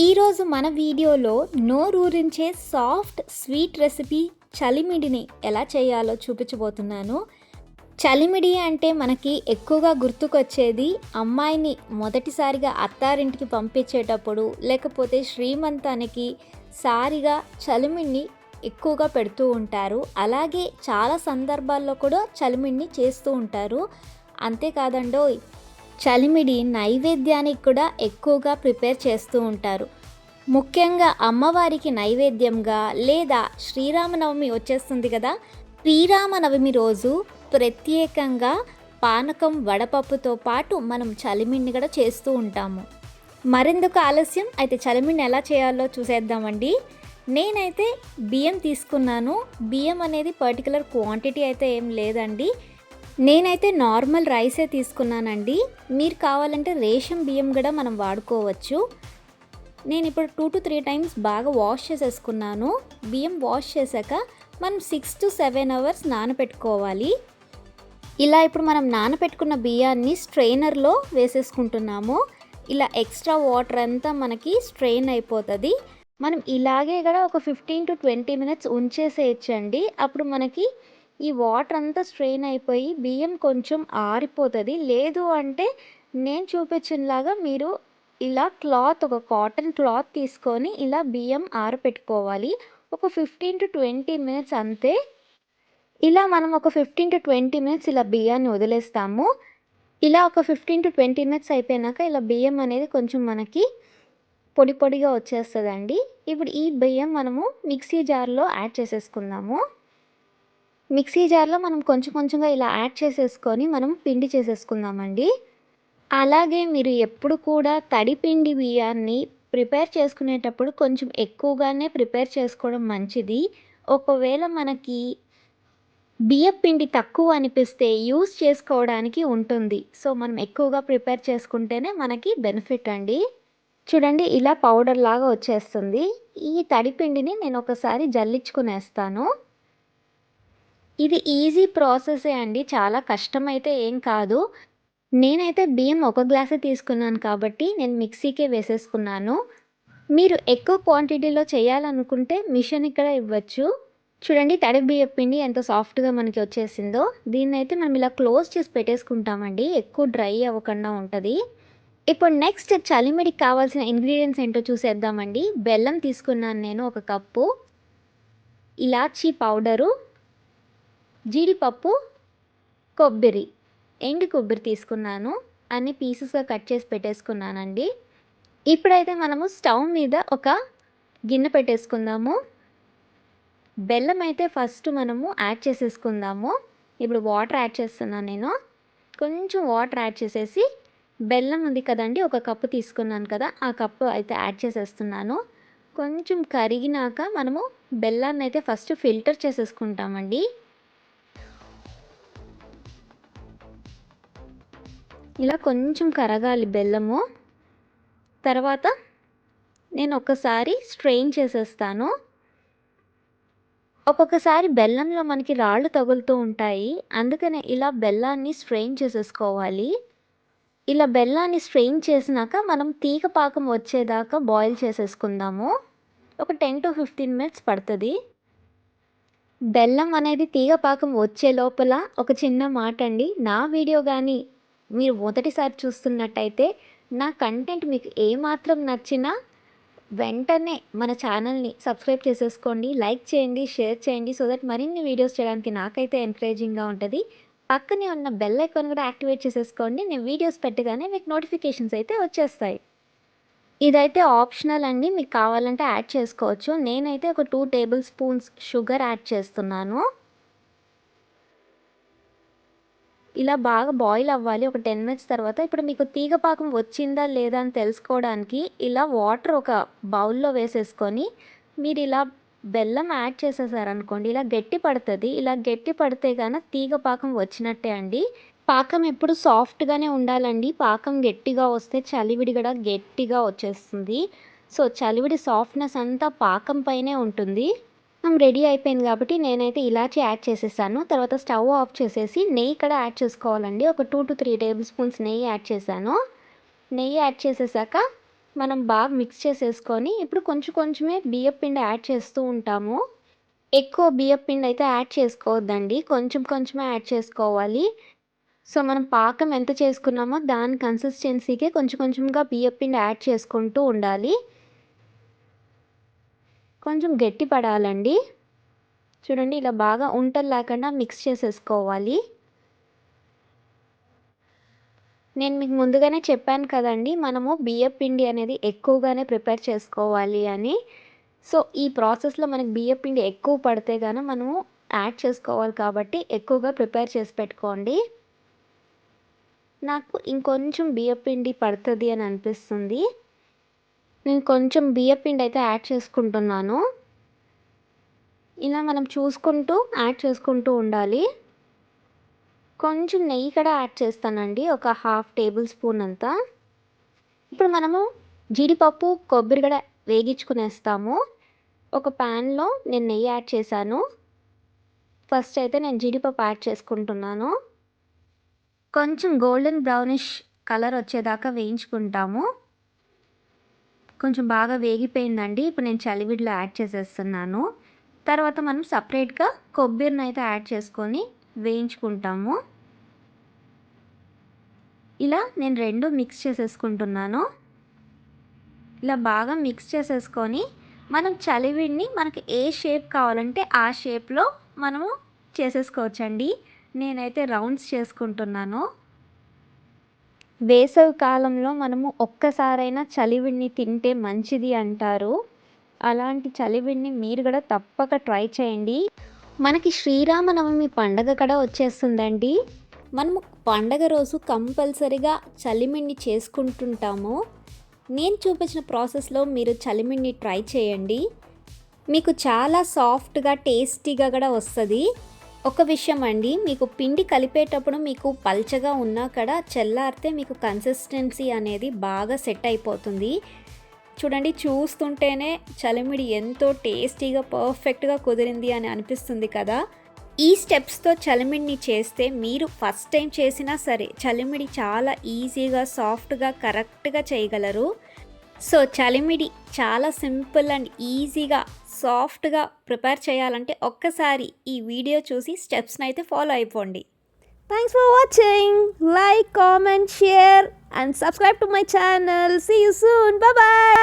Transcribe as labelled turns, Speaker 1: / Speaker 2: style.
Speaker 1: ఈరోజు మన వీడియోలో నోరూరించే సాఫ్ట్ స్వీట్ రెసిపీ చలిమిడిని ఎలా చేయాలో చూపించబోతున్నాను. చలిమిడి అంటే మనకి ఎక్కువగా గుర్తుకొచ్చేది అమ్మాయిని మొదటిసారిగా అత్తారింటికి పంపించేటప్పుడు లేకపోతే శ్రీమంతానికి సారిగా చలిమిడిని ఎక్కువగా పెడుతూ ఉంటారు. అలాగే చాలా సందర్భాల్లో కూడా చలిమిడిని చేస్తూ ఉంటారు. అంతేకాదండో చలిమిడి నైవేద్యానికి కూడా ఎక్కువగా ప్రిపేర్ చేస్తూ ఉంటారు. ముఖ్యంగా అమ్మవారికి నైవేద్యంగా లేదా శ్రీరామనవమి వచ్చేస్తుంది కదా శ్రీరామనవమి రోజు ప్రత్యేకంగా పానకం వడపప్పుతో పాటు మనం చలిమిడిని కూడా చేస్తూ ఉంటాము. మరెందుకు ఆలస్యం? అయితే చలిమిడిని ఎలా చేయాలో చూసేద్దామండి. నేనైతే బియ్యం తీసుకున్నాను. బియ్యం అనేది పర్టికులర్ క్వాంటిటీ అయితే ఏం లేదండి. నేనైతే నార్మల్ రైసే తీసుకున్నానండి. మీరు కావాలంటే రేషన్ బియ్యం కూడా మనం వాడుకోవచ్చు. నేను ఇప్పుడు టూ టు త్రీ టైమ్స్ బాగా వాష్ చేసేసుకున్నాను. బియ్యం వాష్ చేశాక మనం సిక్స్ టు సెవెన్ అవర్స్ నానబెట్టుకోవాలి ఇలా ఇప్పుడు మనం నానబెట్టుకున్న బియ్యాన్ని స్ట్రెయినర్లో వేసేసుకుంటున్నాము. ఇలా ఎక్స్ట్రా వాటర్ అంతా మనకి స్ట్రెయిన్ అయిపోతుంది. మనం ఇలాగే కూడా ఒక ఫిఫ్టీన్ టు ట్వంటీ మినిట్స్ ఉంచేసేయచ్చండి. అప్పుడు మనకి ఈ వాటర్ అంతా స్ట్రెయిన్ అయిపోయి బియ్యం కొంచెం ఆరిపోతుంది. లేదు అంటే నేను చూపించినలాగా మీరు ఇలా క్లాత్ ఒక కాటన్ క్లాత్ తీసుకొని ఇలా బియ్యం ఆరపెట్టుకోవాలి. ఒక ఫిఫ్టీన్ టు ట్వంటీ మినిట్స్ అంతే. ఇలా మనం ఒక ఫిఫ్టీన్ టు ట్వంటీ మినిట్స్ ఇలా బియ్యాన్ని వదిలేస్తాము. ఇలా ఒక ఫిఫ్టీన్ టు ట్వంటీ మినిట్స్ అయిపోయినాక ఇలా బియ్యం అనేది కొంచెం మనకి పొడి పొడిగా వచ్చేస్తుందండి. ఇప్పుడు ఈ బియ్యం మనము మిక్సీ జార్లో యాడ్ చేసేసుకుందాము. మిక్సీ జార్లో మనం కొంచెం కొంచెంగా ఇలా యాడ్ చేసేసుకొని మనం పిండి చేసేసుకుందామండి. అలాగే మీరు ఎప్పుడు కూడా తడి పిండి బియ్యాన్ని ప్రిపేర్ చేసుకునేటప్పుడు కొంచెం ఎక్కువగానే ప్రిపేర్ చేసుకోవడం మంచిది. ఒకవేళ మనకి బియ్యం పిండి తక్కువ అనిపిస్తే యూస్ చేసుకోవడానికి ఉంటుంది. సో మనం ఎక్కువగా ప్రిపేర్ చేసుకుంటేనే మనకి బెనిఫిట్ అండి. చూడండి ఇలా పౌడర్ లాగా వచ్చేస్తుంది. ఈ తడి పిండిని నేను ఒకసారి జల్లించుకునేస్తాను. ఇది ఈజీ ప్రాసెసే అండి. చాలా కష్టమైతే ఏం కాదు. నేనైతే బియ్యం ఒక గ్లాసే తీసుకున్నాను కాబట్టి నేను మిక్సీకే వేసేసుకున్నాను. మీరు ఎక్కువ క్వాంటిటీలో చేయాలనుకుంటే మిషన్ ఇక్కడ ఇవ్వచ్చు. చూడండి తడి బియ్యం పిండి ఎంత సాఫ్ట్గా మనకి వచ్చేసిందో. దీన్ని అయితే మనం ఇలా క్లోజ్ చేసి పెట్టేసుకుంటామండి. ఎక్కువ డ్రై అవ్వకుండా ఉంటుంది. ఇప్పుడు నెక్స్ట్ చలిమిడికి కావాల్సిన ఇంగ్రీడియంట్స్ ఏంటో చూసేద్దామండి. బెల్లం తీసుకున్నాను నేను ఒక కప్పు. ఇలాచీ పౌడరు. జీడిపప్పు కొబ్బరి ఎండు కొబ్బరి తీసుకున్నాను. అన్ని పీసెస్గా కట్ చేసి పెట్టేసుకున్నానండి. ఇప్పుడైతే మనము స్టవ్ మీద ఒక గిన్నె పెట్టేసుకుందాము. బెల్లం అయితే ఫస్ట్ మనము యాడ్ చేసేసుకుందాము. ఇప్పుడు వాటర్ యాడ్ చేస్తున్నాను నేను. కొంచెం వాటర్ యాడ్ చేసేసి బెల్లం ఉంది కదండి ఒక కప్పు తీసుకున్నాను కదా ఆ కప్పు అయితే యాడ్ చేసేస్తున్నాను. కొంచెం కరిగినాక మనము బెల్లాన్ని అయితే ఫస్ట్ ఫిల్టర్ చేసేసుకుంటామండి. ఇలా కొంచెం కరగాలి బెల్లము. తర్వాత నేను ఒకసారి స్ట్రెయిన్ చేసేస్తాను. ఒక్కొక్కసారి బెల్లంలో మనకి రాళ్ళు తగులుతూ ఉంటాయి. అందుకనే ఇలా బెల్లాన్ని స్ట్రెయిన్ చేసేసుకోవాలి. ఇలా బెల్లాన్ని స్ట్రెయిన్ చేసినాక మనం తీగ పాకం వచ్చేదాకా బాయిల్ చేసేసుకుందాము. ఒక టెన్ టు ఫిఫ్టీన్ మినిట్స్ పడుతుంది. బెల్లం అనేది తీగ పాకం వచ్చే లోపల ఒక చిన్న మాట అండి నా వీడియో కానీ మీరు మొదటిసారి చూస్తున్నట్టయితే నా కంటెంట్ మీకు ఏమాత్రం నచ్చినా వెంటనే మన ఛానల్ని సబ్స్క్రైబ్ చేసేసుకోండి లైక్ చేయండి షేర్ చేయండి సో దట్ మరిన్ని వీడియోస్ చేయడానికి నాకైతే ఎంకరేజింగ్గా ఉంటుంది. పక్కనే ఉన్న బెల్ ఐకాన్ కూడా యాక్టివేట్ చేసేసుకోండి నేను వీడియోస్ పెట్టగానే మీకు నోటిఫికేషన్స్ అయితే వచ్చేస్తాయి. ఇదైతే ఆప్షనల్ అండి మీకు కావాలంటే యాడ్ చేసుకోవచ్చు. నేనైతే ఒక two tablespoons sugar add చేస్తున్నాను. ఇలా బాగా బాయిల్ అవ్వాలి. ఒక టెన్ మినిట్స్ తర్వాత ఇప్పుడు మీకు తీగ పాకం వచ్చిందా లేదా అని తెలుసుకోవడానికి ఇలా వాటర్ ఒక బౌల్లో వేసేసుకొని మీరు ఇలా బెల్లం యాడ్ చేసేసారనుకోండి ఇలా గట్టి పడుతుంది. ఇలా గట్టి పడితే గాన తీగ పాకం వచ్చినట్టే అండి. పాకం ఎప్పుడు సాఫ్ట్గానే ఉండాలండి. పాకం గట్టిగా వస్తే చలివిడి కూడా గట్టిగా వచ్చేస్తుంది. సో చలివిడి సాఫ్ట్నెస్ అంతా పాకం పైనే ఉంటుంది. రెడీ అయిపోయింది కాబట్టి నేనైతే ఇలాచి యాడ్ చేసేసాను. తర్వాత స్టవ్ ఆఫ్ చేసేసి నెయ్యి కూడా యాడ్ చేసుకోవాలండి. ఒక two to three tablespoons నెయ్యి యాడ్ చేశాను. నెయ్యి యాడ్ చేసేసాక మనం బాగా మిక్స్ చేసేసుకొని ఇప్పుడు కొంచెం కొంచెమే బియ్యం పిండి యాడ్ చేస్తూ ఉంటాము. ఎక్కువ బియ్యం పిండి అయితే యాడ్ చేసుకోవద్దండి. కొంచెం కొంచెమే యాడ్ చేసుకోవాలి. సో మనం పాకం ఎంత చేసుకున్నామో దాని కన్సిస్టెన్సీకే కొంచెం కొంచెంగా బియ్యం పిండి యాడ్ చేసుకుంటూ ఉండాలి. కొంచెం గట్టి పడాలండి. చూడండి ఇలా బాగా ఉంటలు లేకుండా మిక్స్ చేసేసుకోవాలి. నేను మీకు ముందుగానే చెప్పాను కదండి మనము బియ్యం పిండి అనేది ఎక్కువగానే ప్రిపేర్ చేసుకోవాలి అని. సో ఈ ప్రాసెస్లో మనకి బియ్యం పిండి ఎక్కువ పడితే కానీ మనము యాడ్ చేసుకోవాలి కాబట్టి ఎక్కువగా ప్రిపేర్ చేసి పెట్టుకోండి. నాకు ఇంకొంచెం బియ్యం పిండి పడుతుంది అని అనిపిస్తుంది. నేను కొంచెం బియ్యపిండి అయితే యాడ్ చేసుకుంటున్నాను. ఇలా మనం చూసుకుంటూ యాడ్ చేసుకుంటూ ఉండాలి. కొంచెం నెయ్యి కూడా యాడ్ చేస్తానండి ఒక హాఫ్ టేబుల్ స్పూన్ అంతా. ఇప్పుడు మనము జీడిపప్పు కొబ్బరి కూడా వేగించుకునేస్తాము. ఒక ప్యాన్లో నేను నెయ్యి యాడ్ చేశాను. ఫస్ట్ అయితే నేను జీడిపప్పు యాడ్ చేసుకుంటున్నాను. కొంచెం గోల్డెన్ బ్రౌనిష్ కలర్ వచ్చేదాకా వేయించుకుంటాము. కొంచెం బాగా వేగిపోయిందండి. ఇప్పుడు నేను చలివిడిలో యాడ్ చేసేస్తున్నాను. తర్వాత మనం సపరేట్గా కొబ్బరిని అయితే యాడ్ చేసుకొని వేయించుకుంటాము. ఇలా నేను రెండు మిక్స్ చేసేసుకుంటున్నాను. ఇలా బాగా మిక్స్ చేసేసుకొని మనం చలివిడిని మనకి ఏ షేప్ కావాలంటే ఆ షేప్లో మనము చేసేసుకోవచ్చండి. నేనైతే రౌండ్స్ చేసుకుంటున్నాను. వేసవికాలంలో మనము ఒక్కసారైనా చలివిడిని తింటే మంచిది అంటారు. అలాంటి చలివిడిని మీరు కూడా తప్పక ట్రై చేయండి. మనకి శ్రీరామనవమి పండగ కూడా వచ్చేస్తుందండి. మనము పండగ రోజు కంపల్సరిగా చలిమిడిని చేసుకుంటుంటాము. నేను చూపించిన ప్రాసెస్లో మీరు చలిమిడిని ట్రై చేయండి. మీకు చాలా సాఫ్ట్గా టేస్టీగా కూడా వస్తుంది. ఒక విషయం అండి మీకు పిండి కలిపేటప్పుడు మీకు పల్చగా ఉన్నా కూడా చల్లారితే మీకు కన్సిస్టెన్సీ అనేది బాగా సెట్ అయిపోతుంది. చూడండి చూస్తుంటేనే చలిమిడి ఎంతో టేస్టీగా పర్ఫెక్ట్గా కుదిరింది అని అనిపిస్తుంది కదా. ఈ స్టెప్స్తో చలిమిడిని చేస్తే మీరు ఫస్ట్ టైం చేసినా సరే చలిమిడి చాలా ఈజీగా సాఫ్ట్గా కరెక్ట్గా చేయగలరు. సో చలిమిడి చాలా సింపుల్ అండ్ ఈజీగా సాఫ్ట్గా ప్రిపేర్ చేయాలంటే ఒక్కసారి ఈ వీడియో చూసి స్టెప్స్ని అయితే ఫాలో అయిపోండి.
Speaker 2: Thanks for watching like comment share and subscribe to my channel see you soon bye